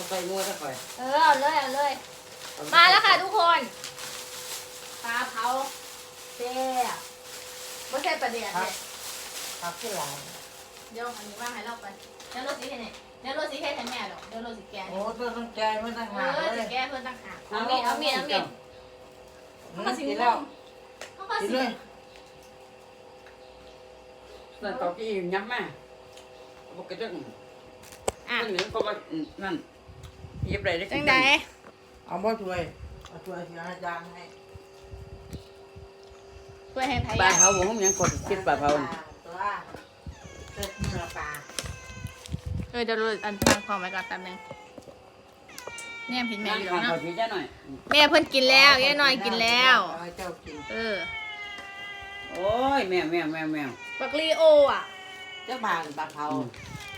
เข้าไปนวดเข้าไปเออเอาเลยเอาเลย มาแล้วค่ะทุกคนปลาเผาแซ่บไม่ใช่ประเดี๋ยวเนี่ยพักที่หลังเดี๋ยวอันนี้ว่างให้เราไปเดี๋ยวโรสีเห็นไหนเดี๋ยวโรสีเห็นให้แม่ดอกเดี๋ยวโรสีแกะโอ้ตัวต้องใจไม่ต้องเอหาอเลจะยแก้เพื่อนต่างหากเอามีดเอามีดเอามีดเขาก็สิงกินงแล้วเขาก็กินสิเลยนั่นเกากี้ยับแม่บอกกระดึงอะคนหนึ่งก็ว่านั่น ยิบไรได้จังไดเอาบ่ถ้วยเอาถ้วยที่อาจารย์ให้เพื่อให้ไทยปลาเผาผมยังกดคิดปลาเผาตัวเส้นเนื้อปลาเออเดี๋ยวโรอันตั้งความไว้ก่อนแป๊บนึงเนี่ยผิดแม่นั่งอยู่ทานเนาะข้าวผีจ้าหน่อยแม่เพิ่นกินแล้วยายน้อยกินแล้ว เอาให้เจ้ากินเออโอ้ยแมวแมวแมวแมวบักลีโออะเจ้าบานปลาเผา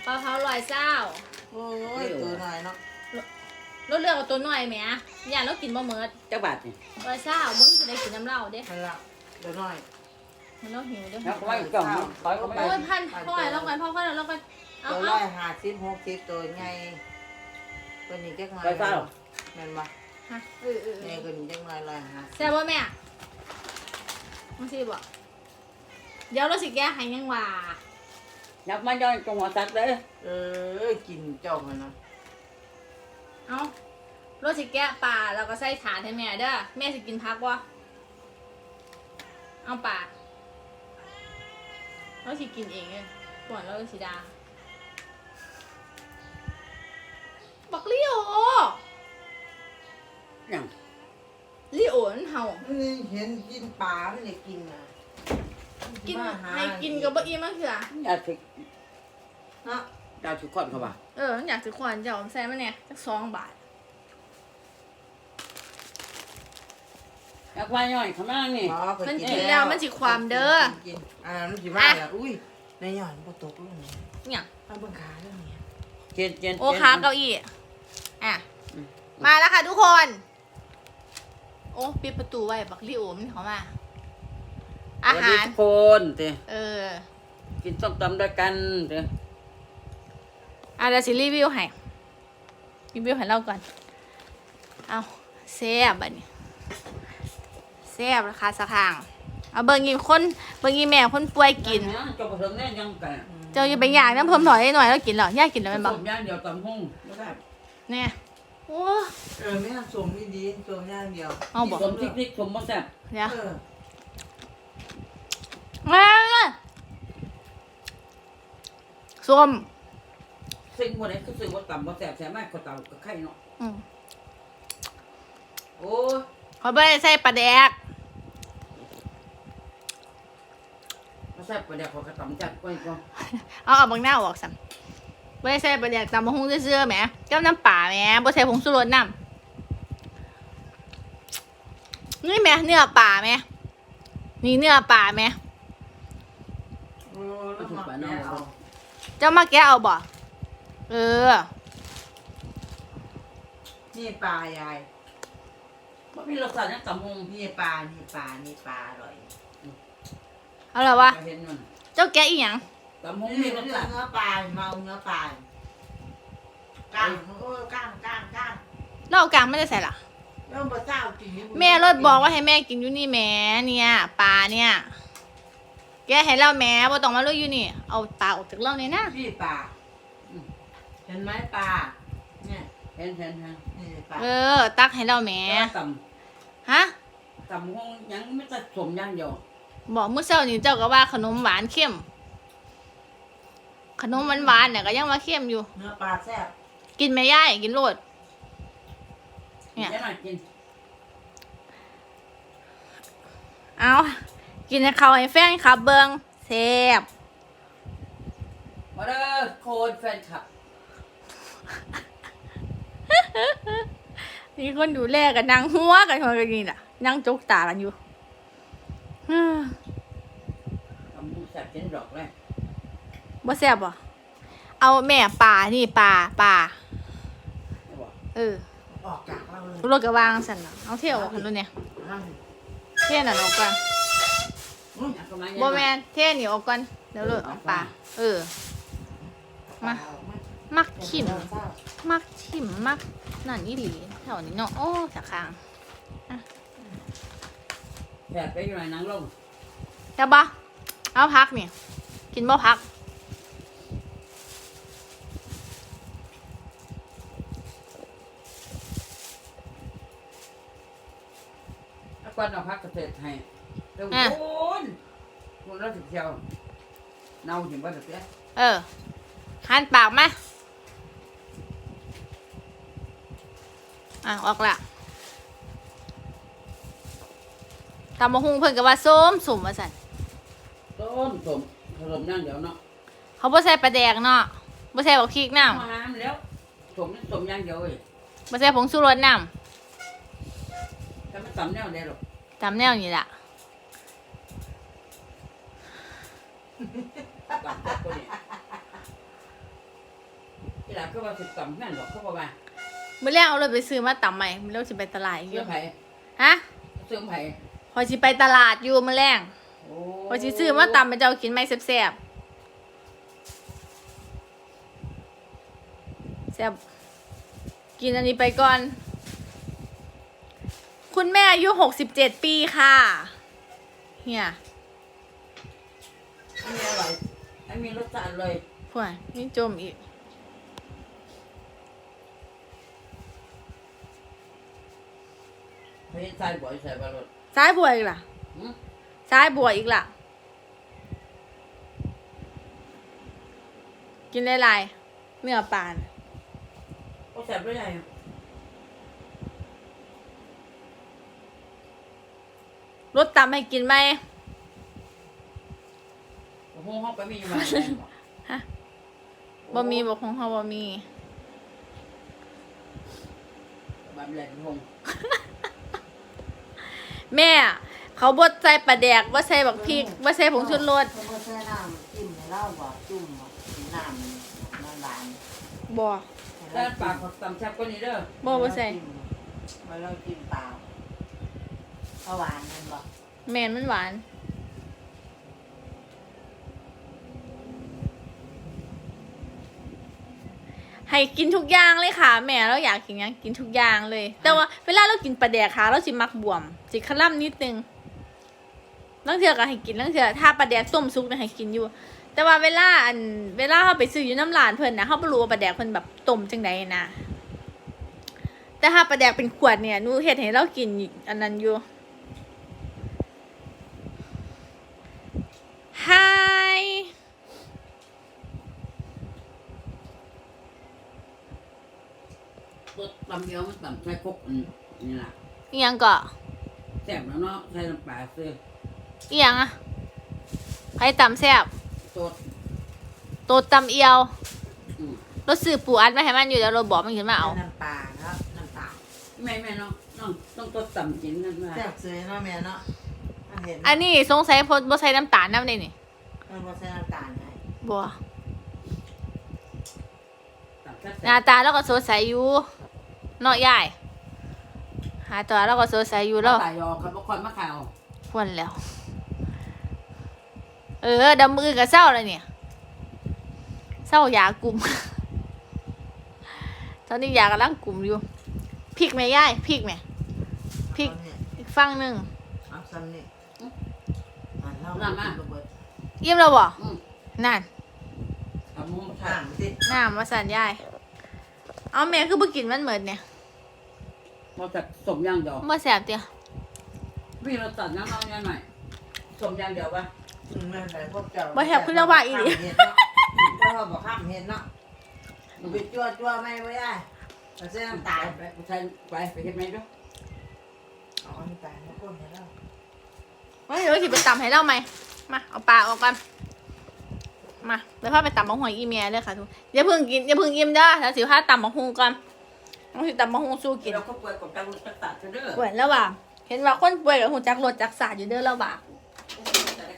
ปลาเผาลอยเศร้าโอ้ยตัวหน่อยเนาะ รถเลือกเอาตัวหน่อยแหมอย่าเรากินบ่เมิดจักบาทนี่ลอยเศร้ามึงจะได้กินน้ำเหล้าเด้มันละตัวหน่อยมันเราหิวเด้แล้วก็ไม่กล่องคอยก็ไม่โอ้ยพันพ่อให้เรากันพ่อพ่อเรากันเอาตัวเอาร้อยห้าสิบหกสิบตัวไงตัวนี้จักหน่อยไปเศร้าแม่นบ่ฮะเออเออเอไงอตัวนี้จักหน่อยร้อยห้าสิบแซ่บบ่แม่มึงสิบ่เดี๋ยวเราสิแก้ให้ยังว่ายับมาย้อนตรงหัวสัตว์เลยเออกินเจ้ามันเนาะ เอาเราสิแก้ปลาเราก็ใส่ถาดให้แม่เด้อแม่สิกินพักบ่เอาปลาเราสิกินเองเลยก่อนเราสิดา บักลิโอยังลิโอมันเห่านี่เห็นกินปลาไม่ได้กินอะกินมาหาให้กินกับบ่อิ่มมันคืออยากถึกเนาะ ดาวทุกคนเขาว่าเออมันอยากสิขวานเจ้าใส่มันเนี่ยจักสองบาทอยากว่าย้อนเขามานี่อ๋อเคยมันกินกินแล้แล้ววมันสิความเด้อ กินอ่ามันสิว่าแล้วอุ้ยในหย่อนบ่ตกลงนี่เนี่ยเอาเบิ่งขาเรื่องนี้เจนเจนโอค้าเก้าอี้อะ อืมมาแล้วค่ะทุกคน โอ้ปิดประตูไว้บักลิโอมันเขามา อาสวัสหาดีรทุกคนเตะเออ กินส้มตำด้วยกันเตะ อะเดี๋ยวสิรีวิวให้รีวิวให้เราก่อน เอาแซ่บอันนี้แซ่บราคาสักทาง เอาเบิ่งอีกคนเบิ่งอีแม่คนป่วยกิน จบผสมเนี่ยยังกันเจ้าอย่าไปย่างน้ำเพิ่มถอยหน่อยแล้วกินเหรอย่ากินแล้วผแมันสบอกมย่างเดียวตำหุ่งไม่ได้เนี่ยโอ้เออแม่สมนี่ดีสมอย่างเดียวเอาบอกสมพริกพริกสมมะแซ่บเดี๋ยว เออมาเลยส้ม สิ่งพวกนี้คือสิ่งว่าตำมะแซ่บแซ่บมากกว่าตำกับไข่เนาะอืมโอ้ยเขาไม่ได้ใส่ปลาแดกมะแซ่บกว่าเดี๋ยวเขากระตำจัดกว่าอีกก็เอาเอาบางหน้าออกสัมไม่ได้ใส่ปลาแดกตำมะฮุ่งเสื้อๆแหมเจ้าน้ำป่าแหมบ่ใส่ผงชูรสน้ำนี่แหมเนื้อป่าแหมนี่เนื้อป่าแหมโอ้แล้วมาแกะเอา เจ้ามาแกะเอาบ่ เออ นี่ปลายายมันมีรสชาติยังตำหุ่งนี่ปลานี่ปลานี่ปลาอร่อยเอาละวะ เห็นมันเจ้าแกะอีหยังตำหุ่งนี่มีรสเนื้อชาติเนื้อปลาเมาเนื้อปลาก้างโอ้ยก้างก้างก้างเหล้ากลางไม่ได้ใส่ล่ะแล้วมาเจ้ากินนี่แม่รถบอกว่าให้แม่กินอยู่นี่แหม่เนี่ยปลาเนี่ย แกให้เราแหม่บ่ต้องมาลุยอยู่นี่ เอาปลาออกจากเราเนี่ยนะนี่ปลาเห็นไหมปลาเนี่ยเห็นเห็นเห็นนี่ปลาเออ ตักให้เราแหม่ตฮะำตำหุ่งยังไม่ตัดสมย่างเดียวบอกเมื่อเช้านี้เจ้าก็ว่าขนมหวานเข้ม ขนมหวานๆเนี่ยก็ยังว่าเข้มอยู่ เนื้อปลาแซ่บกินไม่ย่ายกินโลด เนี่ยเดี๋ยวหน่อยกินเอากินให้เขาให้แฟนครับเบิงแซ่บมาเด้อโคนแฟนคลับ มีคนดูแลกันนางหัวกันคนกันนี่ล่ะนั่งจกตากันอยู่ฮึ่มตำหุ่งแซ่บเจ็นดอกเลยบ่แซ่บบ่เอาแม่ปลานี่ปลาปลาไม่บอกเออออกจากเราเลยรถกระวางสั่นน่ะเอาเที่ยวออกกันดูเนี่ยนั่งเที่ยวน่ะออกก่อนอุ้ยอยากเข้ามาบ่แม่นเที่ยวนี่ออกก่อนเดี๋ยวเลยเอาปลาเออมา มักขิมเดี๋ยวเศร้ามักชิมมักนั่นอีหลีแถวนี้เนาะโอ้สะคางแผดไปอยู่ไหนนางลงใช่ปะเอาพักเนี่ยกินบ่พักอากวนเอาพักเกษตรให้เดี๋ยวคุณคุณเราสิเที่ยวเน่าถึงบ้านเสียเออหันปากมา อะออกละทำมาหุงเพิ่นก็ว่าส้มสุ่มว่าสั่นต้นสมผสมย่างเดี๋ยวเนาะเขาบ่ใส่ปลาแดกเนาะบ่ใส่บักพริกน้มาหามแล้วสมนี่สมย่างเดียวเอ้ยำบ่ใส่ผงชูรสน้แต่ไม่ต่ำแนวเดียวหรอกำตามแนวนี้ล่ะต่ำกว่าตัวนี้ที่หลังก็ว่าสิต่ำนั่นหรอกเขาบอกว่า มื้อแรกเอารถไปซื้อมาตำใหม่มื้อแรกสิไปตลาดอีกอเสื้อยู่ไผ่ฮะเสื้อไผ่พอยสิไปตลาดอยู่มื้อแรงโอ้พอยสิซื้อมาตำไปเจ้ากินไหมแซ่บๆแซ่บกินอันนี้ไปก่อน คุณแม่อายุหกสิบเจ็ดปีค่ะเฮียอันนี้อร่อยอันมีรสชาติเลยพวยนี่จมอีก เฮ้ยใส่บ่อยใส่บารสซ้ายบัวอีกล่ะหืมซ้ายบัวอีกล่ะ กินได้ลายๆเนื้อปลาน่ะก็ใส่ไม่ได้อะรสตำให้กินไหมโอ้โหห้องไปมีอยู่มาไหนบอกฮะบ่มีบอกของเขาบ่มีแบบแหลกพง แม่ เขาบดใส่ปลาแดกว่าใส่บักพริกว่าใส่ผงชูรสเขาก็ใส่น้ำจิ้มให้เราบ่จุ่มบ่กินน้ำน้ำหวานบ่ด้านปากเขาตำแซ่บกว่านี้เด้อบ่บ่ใส่มาเรากินเปล่าเอาหวานนั่นบ่แมนมันหวาน ให้กินทุกอย่างเลยค่ะ แม่เราอยากกินหยังกินทุกอย่างเลย แต่ว่าเวลาเรากินปลาแดกค่ะเราสิมักบวมสิขล่ำนิดนึงลังเถื่อก็ให้กินลังเถื่อถ้าปลาแดกต้มซุกเนี่ยให้กินอยู่ แต่ว่าเวลาอันเวลาเขาไปซื้ออยู่น้ำร้านเพิ่นนะเขาไม่รู้ว่าปลาแดกเพิ่นแบบต้มจังใดนะ แต่ถ้าปลาแดกเป็นขวดเนี่ยหนูเฮ็ดให้เรากินอันนั้นอยู่ Hi ตัวตำเดียวมันตำใส่ครกอันนี่ล่ะอีหยังก็แซ่บแล้วเนาะใส่น้ำปลาซื้ออีหยังอะไผ่ตำแซ่บสดโตดตำเอียวอืมรถซื้อปูอัดมาให้มันอยู่แล้วเราบอกมันขึ้นมาเอาน้ำปลาเนาะน้ำตาลแม่แม่เนาะน้องต้องตัวตำกินนั่นว่าแซ่บสวยเนาะแม่เนาะอันเห็นอันนี้สงสัยพดบ่ใส่น้ำตาลน้ำเลยนี่มันบ่ใส่น้ำตาลให้บ่ตำแซ่บหน้าตาแล้วก็สดใสอยู่ เนาะยายหาตัวแล้วก็สดใสอยู่ๆแล้วตายยอครับบ่ค่อยมาข่าวควรแล้ว เออดำมือกับเศร้าเลยเนี่ยเศร้ายากลุ่ม ตอนนี้ยากำลังกลุ่มอยู่พริกไหมยายพริกไหมพริกเอาเนี่ยอีกฝั่งหนึ่งเอาซ้ำนี่อันเราน้ำมากินบ่เบิดเยี่ยมแล้วบ่อืมนั่นตำมุ้งข้าข้างงสิน้ำมาสั่นยาย เอาแม่คือบ่กินมันเหมือนเนี่ย เราจะสมย่างเดียวบ่แสบเตียพี่เราตัดน้ำเอาเนี่ยหน่อยสมย่างเดียวปะอืมแม่นไปพวกเจ้าบ่แซ่บคือจังหวะอีหลีข้ามเห็ดเนาะก็ว่าบ่ข้ามเห็ดเนาะไปจั่วจั่วๆไม่ไว้ได้เอาใส่น้ำตาลไปไปใส่ไปไปเฮ็ดไหมด้วยเอาน้ำตาลมาพ่นให้เราว่าเดี๋ยวสิไปตำให้เราไหมมาเอาปลาออกกันมาเดี๋ยวพาไปตำมะฮวงอีเมียเลยค่ะทุกอย่าเพิ่งกินอย่าเพิ่งอิ่มเด้อแล้วสิพาตำมะฮวงก่อน ต้องสิตำมะฮวงสู้กินเราก็ป่วยกับการรุตัดเด้อป่วยแล้วว่าเห็นว่าคนป่วยกับหูจักรถจักสาดอยู่เด้อแล้วว่า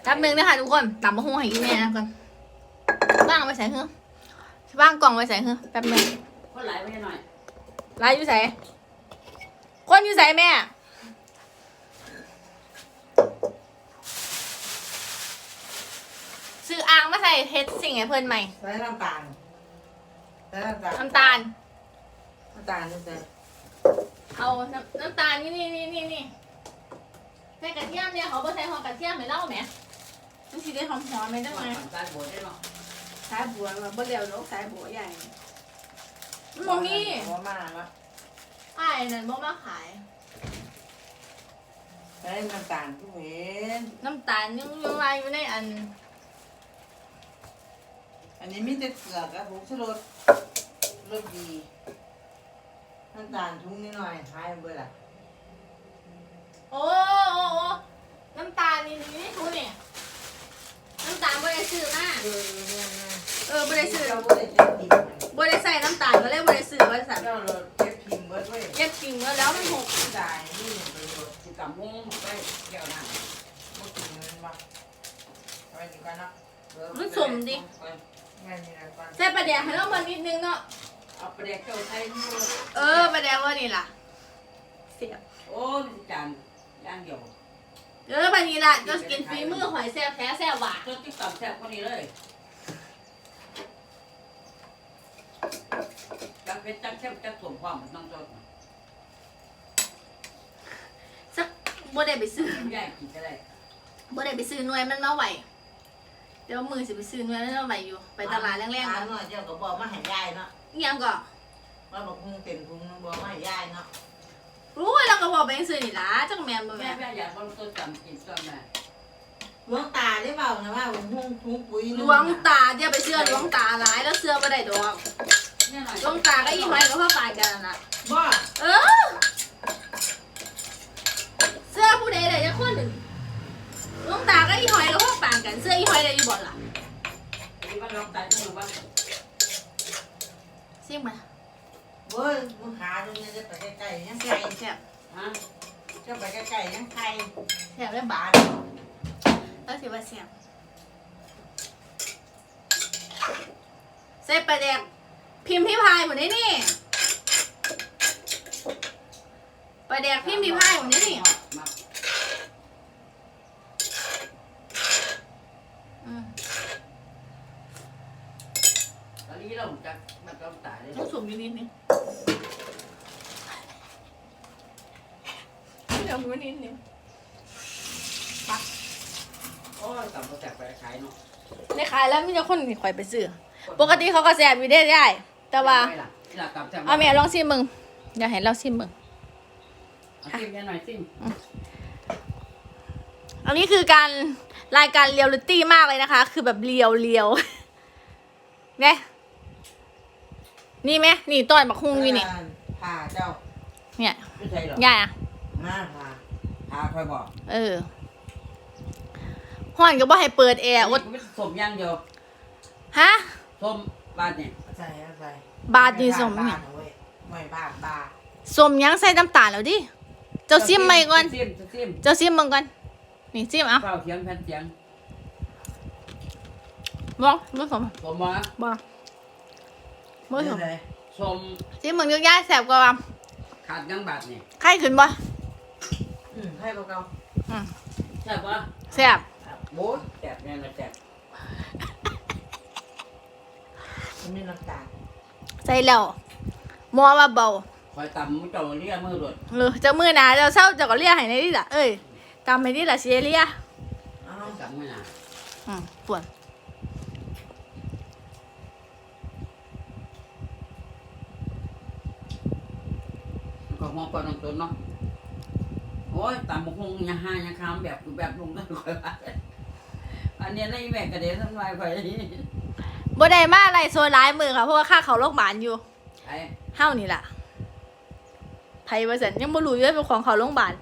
แป๊บนึงนะคะทุกคนตำมะฮวงให้อีเมียก่อนว่างไว้ใส่เฮือว่างกล่องไว้ใส่เฮือแป๊บนึงคนหลายไว้หน่อยร้านอยู่ใส่คนอยู่ใส่แม่ซื้ออ่างมาใส่เฮ็ดสิ่งให้เพิ่นใหม่ใส่น้ำตาลใส่น้ำตาล น้ำตาลำตาลนี่แต่เอาน้ำน้ำตาลนี่นี่นี่นี่นี่ใส่กระเทียมเนี่ยเขาบ่ใส่หอมกระเทียมไม่เล่าไหมมันสิได้หอมหอมไหมจังมาไงฝั่งซ้ายบนได้เนาะสายบัวมาบ่เร็วเนาะสายบัวใหญ่มันบ่มีหัวมาแล้วอ้ายนั่นบ่มาขายใช้น้ำตาลทุกเห็นน้ำตาลยังยังลายอยู่ในอันอันนี้มีแต่เกลือกับผงชูรสรสดี น้ำตาลทุ่งนิดหน่อยหายเบื่อละโอ้โอ้โอ้น้ำตาลนี่นี่นี่ทุเนี่ยน้ำตาลบ่ได้ซื้อมาเออเนี่ยนะเออบ่ได้ซื้อเจ้าบ่ได้เก็บกินมันบ่ได้ใส่น้ำตาลก็เลยบ่ได้ซื้อว่าสั่นเจ้าเราเก็บกินเบิดไว้เก็บกินแล้วแล้วมันหกที่ตายนี่ไปโดนสิกำมุ้งไปแก้วน้ำบ่กินเงินบ่เอาไว้ดีกว่าเนาะเออมันสมดิไปแม่นี่นะก่อนใส่ปลาแดกให้เรามานิดนึงเนาะ เอาไปเด็กเจ้าไทยนู่นเออปลาแดกว่านี่ล่ะ เสียบโอ้ยจานย่างเดียวเออบัดนี้ล่ะจะกินฝีมือหอยแซ่บแท้แซ่บหวานเจ้าติ๊กต็อกแซ่บคนนี้เลยจักเป็นจักเข้มจักสมความมันต้องจดสักบ่ได้ไปซื้อแย่กินก็ได้บ่ได้ไปซื้อหน่วยมันมาไหวเดี๋ยวมือสิไปซื้อหน่วยมันมาไหวอยู่ ไปตลาดแรงๆหากันหน่อยเจ้าก็บอกมาให้ยายเนาะ เงียงก่อนว่าบอกพุงเต็มพุงบอกมาให้ยายเนาะรู้ว่าเราก็บอกไปซื้อนี่ล่ะจักแม่นบ่แม่แม่นแม่อยากว่าต้นจำกินต้นแม่หลวงตาได้เปล่านะว่าพุงพุงปุ๋ยหลวงตาเดี๋ยวไปเชื่อหลวงตาหลายแล้วเชื่อบ่ได้ดอกเนี่ยหน่อยหลวงตาก็อีหอยก็พ่อปานกันนั่นล่ะ บ่เออ เสื้อผู้ใดได้จักคนหนึ่งหลวงตาก็อีหอยก็พ่อปานกันเสื้ออีหอยได้อยู่บ่ล่ะ ที่ว่าลองตายจังหวะ ซิ่งมาเว้ยมึงหาตรงนี้จะไปใกล้ๆยังแซ่ไก่บแซ่บฮะจะไปใกล้ๆยังไข่แซ่บแล้วบาบาดดแล้วสิว่าแซ่บใส่ปลาแดกพิมพ์พี่พายหมดเลยนี่ปลาแดกพิมพ์พี่พายหมดเลยนี่มา อืม ตอนนี้เราจะมาต้องตายเลย ต้องสุ่มอยู่ นิดนึงเดี๋ยวอยู่นิดนึงโอ้ยต่ำก็แตกไปขายเนาะในขายแล้วมีแต่คนนี่ข่อยไปซื้อ ปกติเขาก็แซ่บอยู่ได้ได้ แต่ว่าไม่ล่ะที่เราต่ำแซ่บเอาแม่ลองชิมมึงอยากเห็นเราชิมมึง เอาซิมแค่หน่อยซิมอันนี้คือการรายการเรียลลิตี้มากเลยนะคะ คือแบบเรียวเรียวเนี่ย นี่ไหมนี่ต้อยบักฮุงอยู่นี่ผ่าเจ้า เนี่ยไม่ใช่หรอใหญ่อะมาผ่าหาคอยบอกเออห้อนก็บ่ให้เปิดแอร์อดไม่สมย่างเดียวฮะส้มบ้านเนี่ยใส่ใส่บาดดีสมเนี่เนี่ยยไม่บาดบาดสมยังใส่น้ำตาลแล้วดิเจ้าซิมไปก่อนซิมซิมเจ้าซิมมึงก่อนนี่ซิมเอาเฝ้าเสียงแผ่นเสียงบอกบ่สมสมมา บ่บ่สมเลยสมซิมมึงยกย้ายแสบกว่าขาดยังบาทเนี่ยไข้ขึ้นบ่อืมให้เก่าอืมใช่ปะแสบโบ๊ทแตกแน่เลยแตกๆมันมีน้ำตาลใส่แล้วมัวว่าเบาคอยต่ำมุ้งเจ้าเรียมือรถเออเจ้ามือหนาเจ้าเศร้าเจ้าก็เรียกให้ในนี่ล่ะเอ้ยตามไปนี่ล่ะเสียเรียเอาต่ำไม่นานอืมปวด ก็มองก่อนตรงตัวเนาะโอ้ยต่ำบุกงยังห้ายังคำแบบแบบลงนั่นคอยว่าอันนี้ในแม่กระเด็นทั้งวายคอยบ่ได้มาอะไรโซนร้ายมือค่ะเพราะว่าค่าเขาโรงพยาบาลอยู่ไอ้เฮานี่ล่ะไผว่าซั่นยังบ่รู้อยู่ว่าเป็นของเขาโรงพยาบาล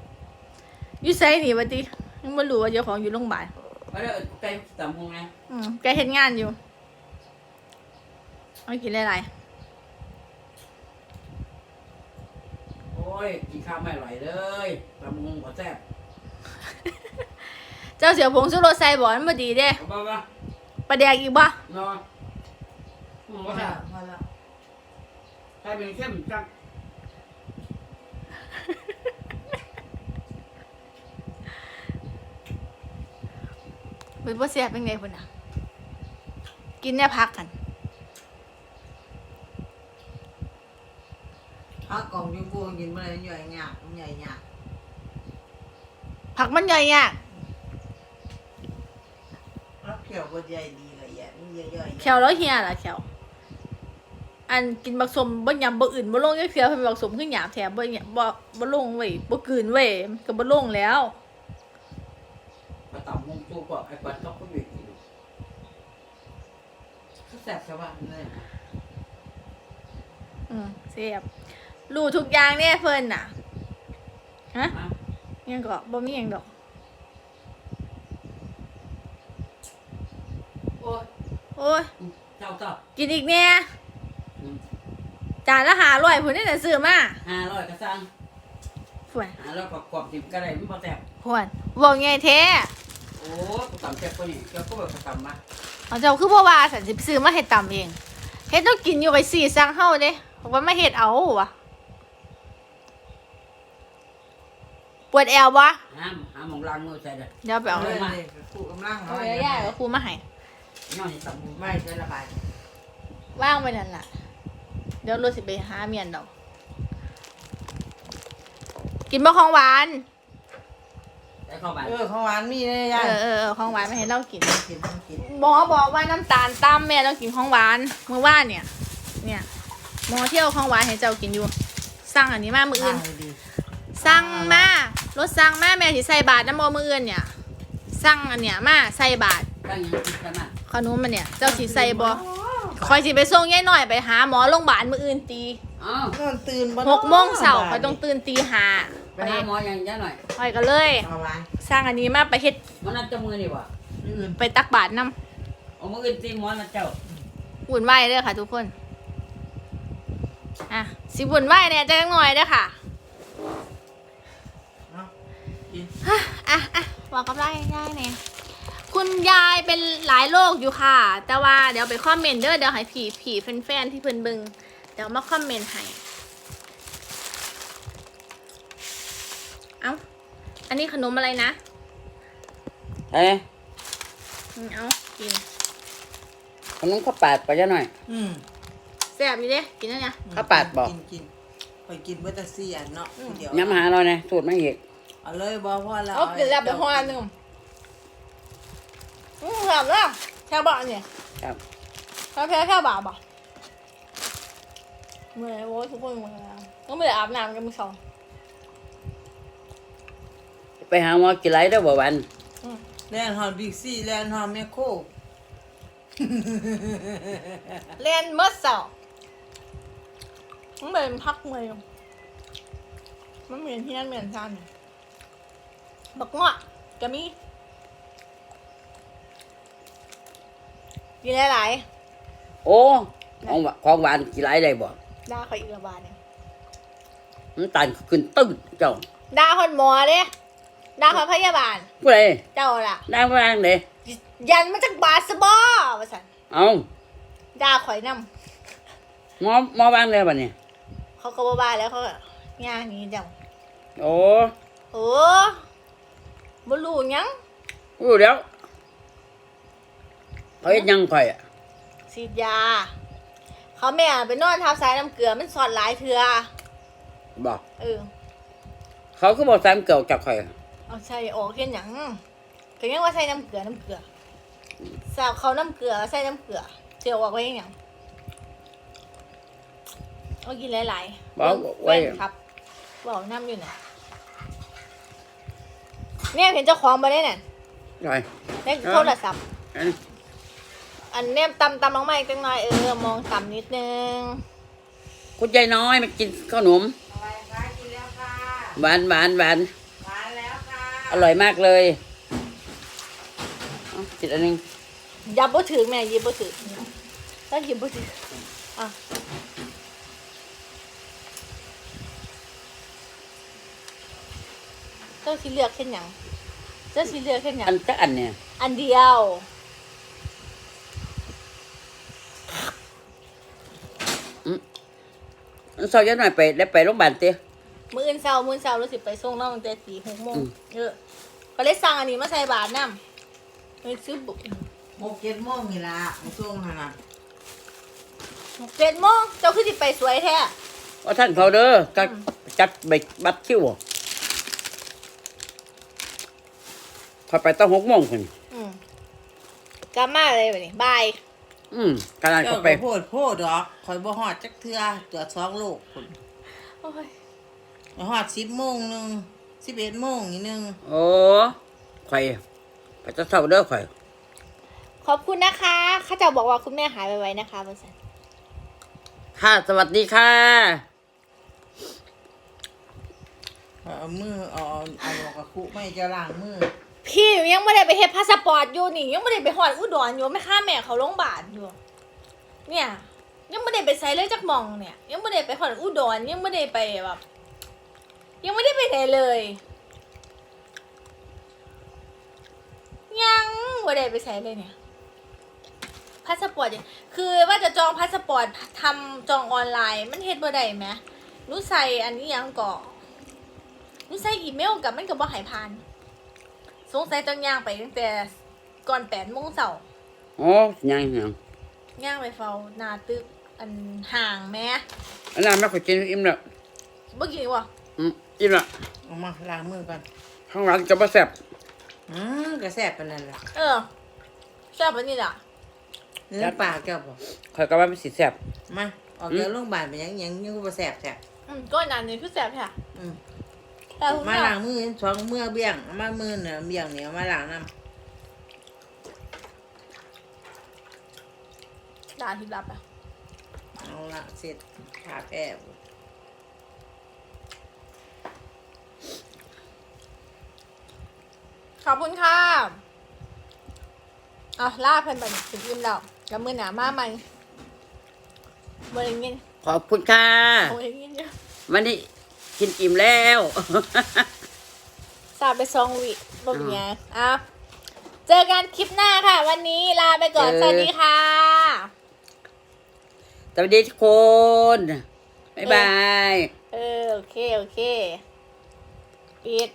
อยู่ไสนี่บัดนี้ยังบ่รู้ว่าเจ้าของอยู่โรงพยาบาลไม่ได้ไกลต่ำบุกไงอืมแกเฮ็ดงานอยู่เอากินหลายโอ้ยกิน ข้าวไม่อร่อยเลยต่ำบุกก็แซ่บๆเจ้าเสียผงชูรสใส่บ่มันบ่ดีเด้เอาบ้าบ้าปลาแดกอีกบ่เนาะผมพอว่าแล้วพอแล้วใครเป็นเข้มจังเป็นบ่แซ่บเป็นไงพุ่นน่ะ กินแน่พักกัน พักกล่องยูโกกินมาเลยใหญ่หยาบใหญ่หยาบผักมันใหญ่ยากรับเขียวก็ใหญ่ดีละเอียดนี่เยอะๆแขวแล้วเฮียล่ะแขวอันกินบักสมบ่ยำบ่อื่นบ่ลงจักเทื่อเพิ่นบักสมขึ้นหยาบแถมบ่หยาบ่บ่ลงเว้ยบ่กลืนเว้ยมันก็บ่ลงแล้วมาตำหงตู้ก็ไอ้ปัดต้องก็อยู่กินก็แซ่บสบายเลยอืมเสียบ รู้ทุกอย่างเนี่ยเพิ่นน่ะฮะอะยังก็บ่มีหยังดอก โอ้ยโอ้ย เจ้าเจ้ากินอีกแน่อืมจานละ500พุ่นนี่น่ะซื้อมาห้าร้อยก็สั่งพุ่นห้าร้อยก็กรอบสิบก็ได้มันพอแซ่บพุ่นบ่ไงแท้โอ้กูตำแซ่บกว่านี่เจ้าก็แบบตำมาเอาเจ้าคือบ่ว่าสันสิซื้อมาเฮ็ดตำเองเฮ็ดต้องกินอยู่ไปสี่สั่งเฮาเด้ว่ามาเฮ็ดเอาวะ ปวดแอวบ่ห้ามห้ามมองล้างมือใส่เด้อเดี๋ยวไปเอาเลเลยยมามาคู่กำลังเอาเลยย่ากับครูมาให้ย่อยตำมือไม่ใช่ระบายว่างไปนั่นล่ะ เดี๋ยวรถสิไปหาเมียนดอกกินบ่ของหวาน ได้เข้าไปเออของหวานมีเลยเอย่าอเออเออของหวานไม่ให้เรากิน กินต้องกินหมอบอกว่าน้ำตาลต่ำแม่ต้องกินของหวานเมื่อวานเนี่ย เนี่ยหมอเที่ยวของหวานให้เจ้ากินอยู่ สั่งอันนี้มามืออื่น ดี สั่งมารถสั่งมาแม่สิใส่บาทน้ำมอมืออื่นเนี่ยสั่งอันเนี้ยมาใส่บาทตั้งอยังกินกันน่ะขนมมันเนี่ย เจ้าสิใส่บ่คอยสิไปส่งยายหน่อยไปหาหมอโรงพยาบาลมืออื่นตีอ้าวนอนตื่นบ่หกโมงเช้าคอยต้องตื่นตีห้าไปหาหมออย่างเยอะหน่อย คอยก็เลยของหวานสร้างอันนี้มาไปเฮ็ดมันนัดเจะมือนี่วะอื่นไปตักบาทน้เอามืออื่นตีหมอนะเจ้าำวุ่นวายเด้อค่ะ ทุกคนอะสิวุ่นวายเนี่ยจะจังหน่อยเด้อค่ะเนาะ กินอะอะอะบอกกับได้ง่ายๆเนี่ย คุณยายเป็นหลายโรคอยู่ค่ะ แต่ว่าเดี๋ยวไปคอมเมนต์เด้อเดี๋ยวให้ผีผีแฟนๆที่เพิ่นเบิงเดี๋ยวมาคอมเมนต์ให้ เอ้า อันนี้ขนมอะไรนะ เอ้ยอืมเอ้ากินขนมข้าวปาดไปเยอะหน่อย อืมแซ่บอยู่เด้กินแล้วเนี่ย ข้าวปาดบอก กินกินไปกินเบอร์ตาเซียนเนาะเดี๋ยว ย้ำหาเราเนี่ยสูตรไม่อีก เอาเลยบอกพ่อแล้วเอากินแล้วไปห่อหนึ่งอืมแซ่บแล้วแค่บอกเนี่ยครับแค่แค่แค่บาทบ่เมื่อยโว้ยทุกคนเมื่อยแล้วต้องไปอาบน้ำกันมือสองไปหาหมอกี่ไรได้อบ่วันแลนด์ฮอนบิ๊กซี่แลนด์ฮอนแมคโครเล่นเมื่อสองมันเป็นพักเมื่อยมันเหมือนที่นั่นเหมือนกัน บักงะกะมีกินหลายโอ้ของหวของหวานกี่ไรได้บ่ๆด่าเขาอีกระบาดเนี่ยน้ำตาลขึ้นตึ้งเจ้าด่าคนหมอเด้ด่าคนพยาบาล ผู้ใดเจ้าล่ะ ได้บ่ได้เด้ยันมาจากบาสบอว่าสันเอาด่าข่อยนหมอหมอวางเลยบ่เนี่ยำเขาก็บ่บาแล้วเขาก็ย่างหนี้จังโอ้โอ้ บ่รู้หยังรู้แล้วเขาเฮ็ดหยังข่อยอะฉีดยา เขาแม่ไปนอนทับสายน้ำเกลือมันสอดหลายเถื่อบอกเออเขาก็บอกสามเกี่ยวจากข่อยเอาใส่ออกเห็นหยังก็ยังว่าใส่น้ำเกลือน้ำเกลือสาวเขาน้ำเกลือใส่น้ำเกลือเจียวออกไว้ยังหยังเอากินหลายๆบอกไว้แว่นครับบอกน้ำอยู่น่ะ เนี่ยเห็นเจ้าของมาได้น่ะหน่อยในโทรศัพท์อันนี้อันเนี้ยตำตำลงมาอีกจังหน่อยเออมองต่ำนิดนึงคุณยายน้อยมากินขนมอะไรคะกินแล้วค่ะหวานหวานหวานหวานแล้วค่ะอร่อยมากเลยเอาจิตอันหนึง ยับบ่ถึงแม่ยิบบ่ถึงถ้ายิบบ่ถึงอะ เจ้าสิเลือกเช่นหยังเจ้าสิเลือกเช่นหยัอังนจักอันเนี่ยอันเดียว อันซอยยายน้อยไปได้ไปโรงพยาบาลเตี้ยมื้ออื่นเช้ามื้อเช้ารู้สึกไปส่งน้องตั้งแต่ตีหกโมงอืม เออก็เลยสั่งอันนี้มาใส่บาทน้ำเลยซื้อบุโมเก็ตโมงนี่ละมาส่งหั่นน่ะเจ็ดโมงเจ้าคือสิไปสวยแท้ว่าท่านเขาเด้อก็จัดใบบัตรคิวพ อยไปตั้งหกโมงคนอืมกลับมาเลยแบบนี้บายอืมขนาดเจ้าเขาไปก็โพดโพดดอกคอยบ่ฮอดจักเทื่อตัวสองลูกพุ่นโอ้ยฮอด10โมงหนึง11โมงนี่หนึงโอ้ข่อยไปจะเศร้าเด้อข่อย ขอบคุณนะคะข้าเจ้าบอกว่าคุณแม่หายไปไวๆนะคะบริษัทค่ะสวัสดีค่ะเอามือเอาเอาเอากระคุไม่จะล้างมือ พี่ยังไม่ได้ไปเฮ็ดพาสปอร์ตอยู่นี่ ยังไม่ได้ไปหอดอุดรอยู่ไม่ค่าแม่เขาโรงพยาบาลอยู่เนี่ย ยังไม่ได้ไปไซเลยจักมองเนี่ย ยังไม่ได้ไปหอดอุดรยังไม่ได้ไปแบบยังไม่ได้ไปไหนเลย ยังไม่ได้ไปไซเลยเนี่ยพาสปอร์ตคือว่าจะจองพาสปอร์ตทำจองออนไลน์มันเฮ็ดบ่ได้ไหมหนูใส่อันนี้ยังก่อหนูใส่อีเมลกับมันก็บ่ใหายผ่าน สงสัยจังย่างไปตั้งแต่ก่อนแปดโมงเช้าโอ้ยังยังย่างไปเฝ้าหนาตึกอันห่างแม่อันนั้นไม่ค่อยกินอิ่มแล้วเมื่อกี้วะอืมอิ่มและเอามาล้างมือก่อนข้างหลังจะมาแซ่บอืมก็แซ่บปานนั้นล่ะเออแซ่บอันนี้ล่ะเนื้อปลาแก้วบ่ข่อยก็ว่ามันสิแซ่บมาออกจากโรงพยาบาลไปยังยังยังบ่แซ่บแซ่บอืมก้อนนั้นนี่คือแซ่บแท้อืม แต่คุณมาแม่ล้างมือสองมือเบี้ยงเอามามือเนี่ยเบี้ยงเนี่ยเอามาล้างน้ด่าทิพย์รับอะำเอาละเสร็จขาแก้ขอบคุณค่ะอะล่าเพิ่นไปถึงอิ่มแล้วแล้วมือหนามาใหม่เบอร์เงี้ยขอบคุณค่ะโอ้ยเงี้ยเยอะวันนี้ กินอิ่มแล้วสาบไปสองวิบ่เป็นไงอะเจอกันคลิปหน้าค่ะ วันนี้ลาไปก่อนเจอสวัสดีค่ะ สวัสดีทุกคน บ๊ายบาย เออ โอเค โอเค ปิด